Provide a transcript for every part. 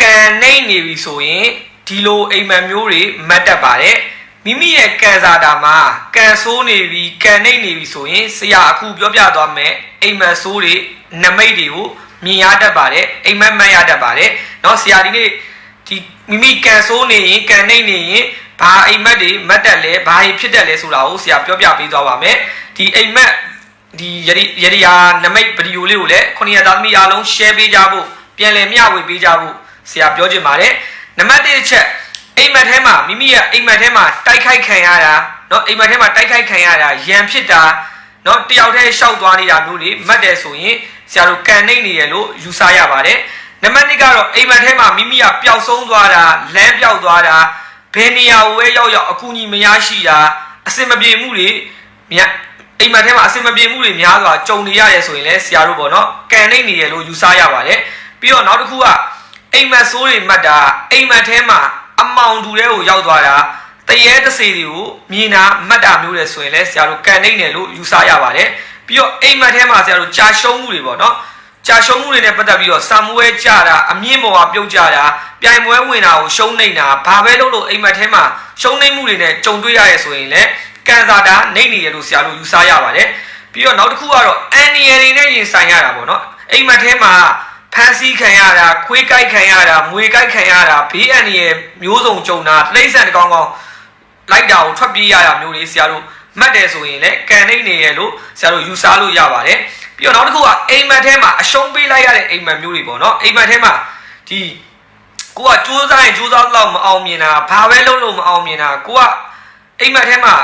ကန်နှိမ့်နေပြီဆိုရင်ဒီလိုအိမ်မက်မျိုးတွေမတ်တက်ပါတယ်မိမိရဲ့ကန်စာတာမှာကန်ဆိုးနေပြီကန်နှိမ့်နေပြီဆိုရင်ဆရာအခုပြောပြသွားမယ်အိမ်မက်ဆိုးတွေနမိတ်တွေကိုမြင်ရတတ်ပါတယ်အိမ်မက်မတ်ရတတ်ပါတယ်เนาะဆရာဒီနေ့ဒီမိမိကန်ဆိုးနေရင်ကန်နှိမ့်နေရင် ဘာအိမ်မက်တွေမတ်တက်လဲဘာတွေဖြစ်တက်လဲဆိုတာကိုဆရာပြောပြပေးသွားပါမယ်ဒီအိမ်မက်ဒီရရီရရီယာနမိတ်ဗီဒီယိုလေးကိုလည်းခုနှစ်ရက်သားသမီးအားလုံး share ပေးကြဖို့ပြန်လည်မျှဝေပေးကြဖို့ဆရာပြောချင်ပါတယ်နံပါတ်1အချက်အိမ်မက်ထဲမှာမိမိရဲ့အိမ်မက်ထဲမှာတိုက်ခိုက်ခံရတာเนาะအိမ်မက်ထဲမှာတိုက်ခိုက်ခံရတာရန်ဖြစ်တာเนาะတယောက်တည်းရှောက်သွားနေတာမျိုးတွေမှတ်တယ်ဆိုရင်ဆရာတို့ကန်နေနေရလို့ယူဆရပါတယ်နံပါတ်2ကတော့အိမ်မက်ထဲမှာမိမိကပျောက်ဆုံးသွားတာလမ်းပျောက်သွားတာ ဘယ်နေရာကိုပဲရောက်ရောက်အကူအညီမရရှိတာအစင်မပြေမှုတွေမြတ်အိမ်မက်ထဲမှာအစင်မပြေမှုတွေများစွာကြုံနေရတယ်ဆိုရင်လည်းဆရာတို့ပေါ့နော်ကန်နေနေရလို့ယူဆရပါတယ်ပြီးတော့နောက်တစ်ခုကအိမ်မက်ဆိုးတွေမှတ်တာအိမ်မက်ထဲမှာအမောင်တူတဲ့ကိုရောက်သွားတာတရေတစေတွေကိုမြင်တာမှတ်တာမျိုးတွေဆိုရင်လည်းဆရာတို့ကန်နေတယ်လို့ယူဆရပါတယ်ပြီးတော့အိမ်မက်ထဲမှာဆရာတို့ကြာရှုံးမှုတွေပေါ့နော် ကြာရှုံးမှုတွေနဲ့ပတ်သက်ပြီးတော့စာမွေးကြတာအမြင့်ပေါ်ကပြုတ်ကြတာပြိုင်ပွဲဝင်တာကိုရှုံးနေတာဘာပဲလုပ်လို့အိမ်မက်ထဲမှာရှုံးနေမှုတွေနဲ့ကြုံတွေ့ရရဲဆိုရင်လည်းကန်စာတာနှိမ့်နေရလို့ဆရာတို့ယူဆရပါတယ်ပြီးတော့နောက်တစ်ခုကတော့အန်နီယယ်တွေနဲ့ရင်ဆိုင်ရတာပေါ့နော်အိမ်မက်ထဲမှာဖန်ဆီးခံရတာခွေးကြိုက်ခံရတာမွေကြိုက်ခံရတာဘေးအန္တရာယ်မျိုးစုံကြုံတာတိရစ္ဆာန်တစ်ကောင်ကောင်လိုက်တာကိုထွက်ပြေးရတာမျိုးတွေဆရာတို့မှတ်တယ်ဆိုရင်လည်းကန်နေနေရလို့ဆရာတို့ယူဆလို့ရပါတယ် ပြီးတော့နောက်တစ်ခုကအိမ်မက်ထဲမှာအရှုံးပေးလိုက်ရတဲ့အိမ်မက်မျိုးတွေပေါ့နော်အိမ်မက်ထဲမှာဒီကိုကစူးစမ်းရင်စူးစမ်းတော့မအောင်မြင်တာဘာပဲလုပ်လို့မအောင်မြင်တာကိုကအိမ်မက်ထဲမှာ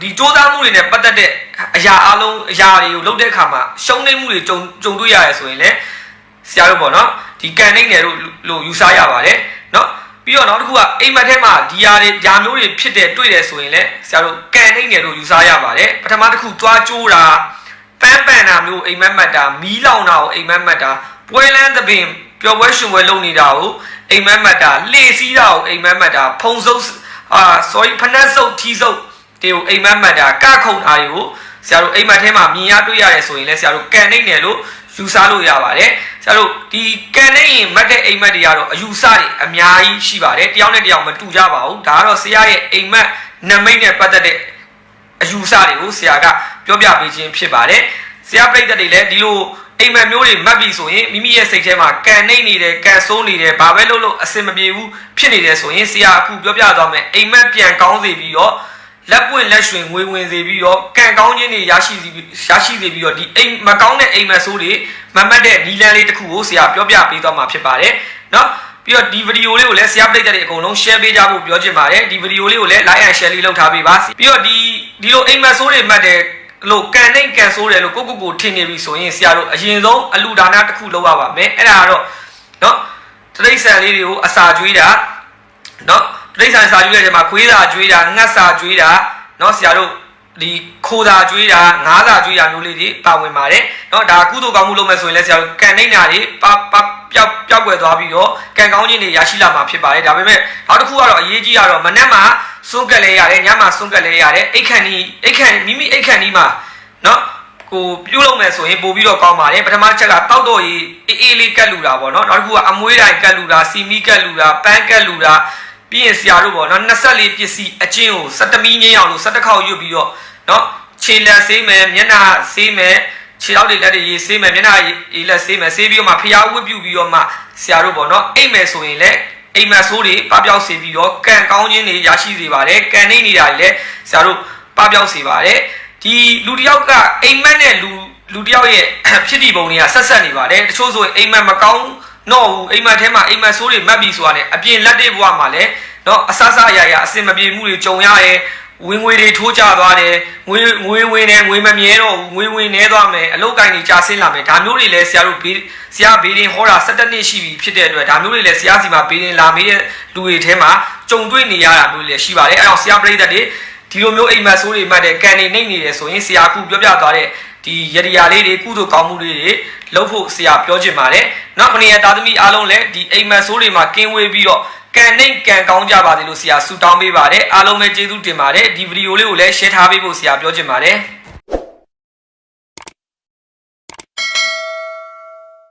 ဒီစူးစမ်းမှုတွေနဲ့ပတ်သက်တဲ့အရာအလုံးအရာတွေကိုလုပ်တဲ့အခါမှာရှုံးနေမှုတွေကြုံကြုံတွေ့ရရဆိုရင်လည်းဆရာတို့ပေါ့နော်ဒီကန်နေတယ်လို့လို့ယူဆရပါတယ်နော်ပြီးတော့နောက်တစ်ခုကအိမ်မက်ထဲမှာဒီຢာတွေຢာမျိုးတွေဖြစ်တဲ့တွေ့တယ်ဆိုရင်လည်းဆရာတို့ကန်နေတယ်လို့ယူဆရပါတယ်ပထမတစ်ခုကြွားကြိုးတာ ပန်းပန်တာမျိုးအိမ်မက်မက်တာမီးလောင်တာကိုအိမ်မက်မက်တာပွဲလန်းသပင်ပျော်ပွဲရှင်ပွဲလုပ်နေတာကိုအိမ်မက်မက်တာလှေစီးတာကိုအိမ်မက်မက်တာဖုံစုပ်အာ sorry ဖနက်စုပ်ထီးစုပ်တွေကိုအိမ်မက်မက်တာကခုန်တာတွေကိုဆရာတို့အိမ်မက်ထဲမှာမြင်ရတွေ့ရတယ်ဆိုရင်လည်းဆရာတို့ကန်နေတယ်လို့ယူဆလို့ရပါတယ်ဆရာတို့ဒီကန်နေရင်မတ်တဲ့အိမ်မက်တွေကတော့အယူဆတွေအများကြီးရှိပါတယ်တယောက်နဲ့တယောက်မတူကြပါဘူးဒါကတော့ဆရာရဲ့အိမ်မက်နမိတ်နဲ့ပတ်သက်တဲ့ အယူဆတွေကိုဆရာကပြောပြပေးခြင်းဖြစ်ပါတယ်ဆရာပြိတ္တတွေလည်းဒီလိုအိမ်မက်မျိုးတွေမက်ပြီဆိုရင်မိမိရဲ့စိတ်ထဲမှာကန်နေနေတယ်ကန်ဆိုးနေတယ်ဘာပဲလုပ်လို့အဆင်မပြေဘူးဖြစ်နေတယ်ဆိုရင်ဆရာအခုပြောပြသွားမယ်အိမ်မက်ပြန်ကောင်းစေပြီးတော့လက်ပွင့်လက်ရွှင်ငွေဝင်စေပြီးတော့ကံကောင်းခြင်းတွေရရှိစေပြီးရရှိစေပြီးတော့ဒီအိမ်မကောင်းတဲ့အိမ်မက်ဆိုးတွေမမတ်တဲ့နီလန်လေးတစ်ခုကိုဆရာပြောပြပေးသွားမှာဖြစ်ပါတယ်နော်ပြီးတော့ဒီဗီဒီယိုလေးကိုလည်းဆရာပြိတ္တတွေအကုန်လုံး share ပေးကြဖို့ပြောချင်ပါတယ်ဒီဗီဒီယိုလေးကိုလည်း like and share လေးလုပ်ထားပေးပါပြီးတော့ဒီ ဒီလိုအိမ်မက်ဆိုးတွေမှတ်တယ်လို့ကန်နိုင်ကန်ဆိုးတယ်လို့ကိုကိုကိုထင်နေပြီဆိုရင်ဆရာတို့အရင်ဆုံးအလူဒါနတစ်ခုလုပ်ရပါမယ်အဲ့ဒါကတော့နော်တရိတ်ဆန်လေးတွေကိုအစာကျွေးတာနော်တရိတ်ဆန်စာကျွေးတဲ့ချိန်မှာခွေးစာကျွေးတာငှက်စာကျွေးတာနော်ဆရာတို့ဒီခိုးစာကျွေးတာငါးစာကျွေးတာမျိုးလေးတွေပါဝင်ပါတယ်နော်ဒါကုသိုလ်ကောင်းမှုလုပ်မယ်ဆိုရင်လည်းဆရာတို့ကန်နိုင်တာတွေပပပျောက်ပျောက်ွယ်သွားပြီးတော့ကံကောင်းခြင်းတွေရရှိလာမှာဖြစ်ပါတယ်ဒါပေမဲ့နောက်တစ်ခုကတော့အရေးကြီးကတော့မနက်မှာ စွန့်ကက်လဲရတယ်ညမှာစွန့်ကက်လဲရတယ်အိတ်ခန့်ဒီအိတ်ခန့်မိမိအိတ်ခန့်ဒီမှာเนาะကိုပြုလုပ်မယ်ဆိုရင်ပို့ပြီးတော့ကောင်းပါတယ်ပထမချက်ကတောက်တော့ရေးအေးအေးလေးကတ်လူတာပေါ့နော်နောက်တစ်ခုကအမွေးတိုင်ကတ်လူတာစီမီကတ်လူတာပန်းကတ်လူတာပြီးရင်ဆရာတို့ပေါ့နော်24ပစ္စည်းအချင်းကို17မီးငင်းအောင်လို့17ခေါက်ရွတ်ပြီးတော့နော်ခြေလက်ဆေးမယ်မျက်နှာဆေးမယ်ခြေထောက်တွေလက်တွေရေးဆေးမယ်မျက်နှာရေးလက်ဆေးမယ်ဆေးပြီးတော့မှဖျားဝတ်ပြုပြီးတော့မှဆရာတို့ပေါ့နော်အိမ်မယ်ဆိုရင်လည်း အိမ်မက်ဆိုးတွေပပျောက်စေပြီးတော့ကံကောင်းခြင်းတွေရရှိစေပါတယ်ကံနေနေတာတွေလည်းဆရာတို့ပပျောက်စေပါတယ်ဒီလူတစ်ယောက်ကအိမ်မက်နဲ့လူလူတစ်ယောက်ရဲ့ ဖြစ်တည်ပုံတွေကဆက်ဆက်နေပါတယ်တချို့ဆိုရင်အိမ်မက်မကောင်းတော့ဘူးအိမ်မက်ထဲမှာအိမ်မက်ဆိုးတွေမှတ်ပြီးဆိုတာနဲ့အပြင်လက်တွေဘဝမှာလည်းเนาะအဆဆအရာရာအစင်မပြေမှုတွေကြုံရရဲ ဝင်ငွေတွေထိုးကျသွားတယ်ငွေငွေဝင်နေငွေမမြဲတော့ဘူးငွေဝင်နေသွားမယ်အလုတ်ကိုင်းတွေကြာဆင်းလာမယ်ဒါမျိုးတွေလည်းဆရာတို့ဘေးဆရာဘေးရင်ဟောတာ17နှစ်ရှိပြီဖြစ်တဲ့အတွက်ဒါမျိုးတွေလည်းဆရာစီမှာဘေးရင်လာမေးတဲ့လူတွေထဲမှာကြုံတွေ့နေရတာမျိုးတွေလည်းရှိပါတယ်အဲအောင်ဆရာပြိတ္တတွေဒီလိုမျိုးအိမ်မက်ဆိုးတွေမှတ်တဲ့ကန်နေနေနေတယ်ဆိုရင်ဆရာအခုပြောပြသွားတဲ့ဒီရတရာလေးတွေကုသိုလ်ကောင်းမှုလေးတွေလုပ်ဖို့ဆရာပြောချင်ပါတယ်။နောက်ခဏရသားသမီးအားလုံးလည်းဒီအိမ်မက်ဆိုးတွေမှာကင်းဝေးပြီးတော့ ကံနှိမ့်ကံကောင်းကြပါစေလို့ဆရာဆုတောင်းပေးပါတယ်အားလုံးပဲကျေးဇူးတင်ပါတယ်ဒီဗီဒီယိုလေးကိုလည်း share ထားပေးဖို့ဆရာပြောချင်ပါတယ်။